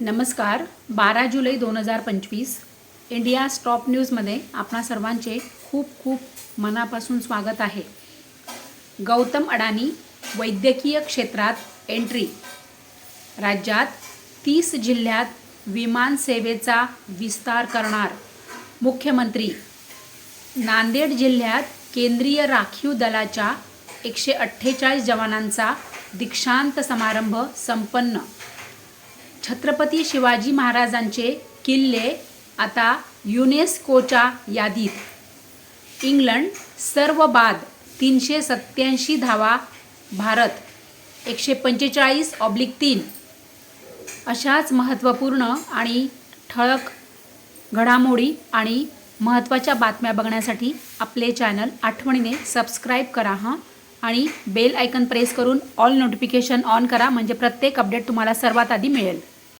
नमस्कार. बारा जुलै दोन हजार पंचवीस इंडिया स्टॉप न्यूजमध्ये आपणा सर्वांचे खूप खूप मनापासून स्वागत आहे. गौतम अडानी वैद्यकीय क्षेत्रात एंट्री राज्यात तीस जिल्ह्यात विमान सेवेचा विस्तार करणार मुख्यमंत्री. नांदेड जिल्ह्यात केंद्रीय राखीव दलाच्या एकशे अठ्ठेचाळीस जवानांचा दीक्षांत समारंभ संपन्न. छत्रपती शिवाजी महाराजांचे किल्ले आता युनेस्कोच्या यादीत. इंग्लंड सर्व बाद तीनशे सत्याऐंशी धावा भारत एकशे पंचेचाळीस ऑब्लिक तीन. अशाच महत्त्वपूर्ण आणि ठळक घडामोडी आणि महत्त्वाच्या बातम्या बघण्यासाठी आपले चॅनल आठवणीने सबस्क्राईब करा हां? आणि बेल आयकन प्रेस करून ऑल नोटिफिकेशन ऑन करा म्हणजे प्रत्येक अपडेट तुम्हाला सर्वात आधी मिळेल.